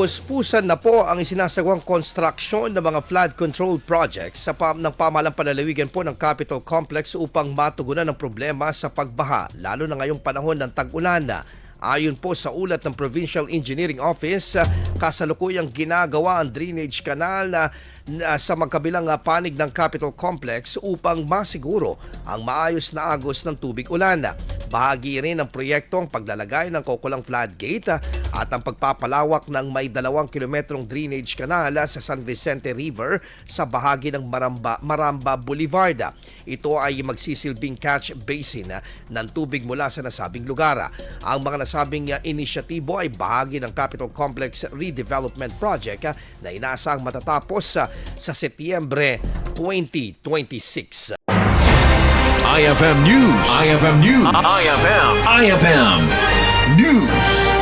Puspusan na po ang isinasagawang konstruksyon ng mga flood control projects sa pam ng pamalang panlalawigan po ng Capitol Complex upang matugunan ang problema sa pagbaha, lalo na ngayong panahon ng tag-ulan. Ayon po sa ulat ng Provincial Engineering Office, kasalukuyang ginagawa ang drainage canal ah, sa magkabilang ah, panig ng Capitol Complex upang masiguro ang maayos na agos ng tubig ulan. Bahagi rin ng proyekto ang paglalagay ng Kokolang Floodgate ah, at ang pagpapalawak ng may dalawang kilometrong drainage canal sa San Vicente River sa bahagi ng Maramba, Maramba Boulevard. Ito ay magsisilbing catch basin ng tubig mula sa nasabing lugar. Ang mga nasabing inisyatibo ay bahagi ng Capitol Complex Redevelopment Project na inaasang matatapos sa Setyembre 2026. IFM News. IFM News. IFM. IFM News.